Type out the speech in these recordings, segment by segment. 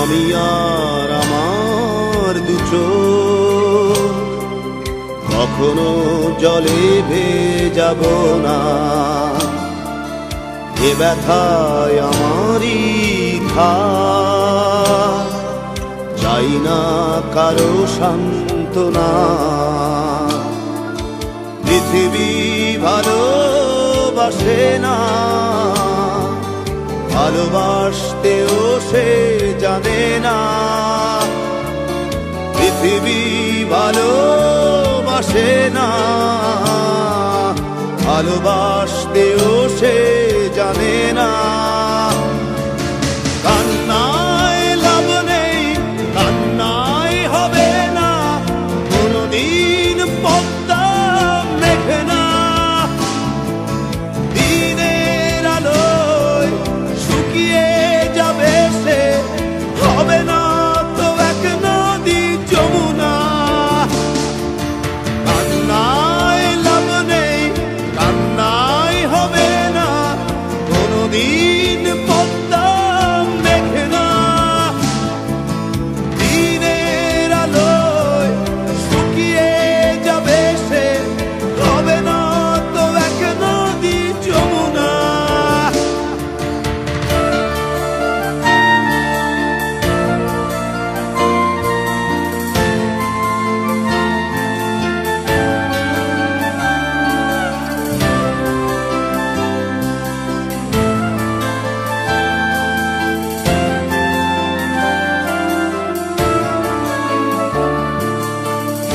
আমি আর আমার দুচো কখনো জলে ভেজাব না। এ ব্যথায় আমারই থা চাই না কারও সান্ত্বনা। পৃথিবী ভালোবাসে না। ভালোবাসতেও সে পৃথিবী ভালোবাসে না ভালোবাসতে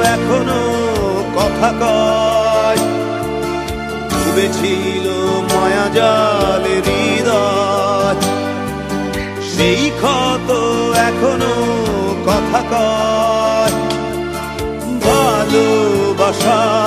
এখনও কথা কয়। ছিল মায়া জাল হৃদয়। সেই ক্ষত এখনও কথা কয়। ভালোবাসা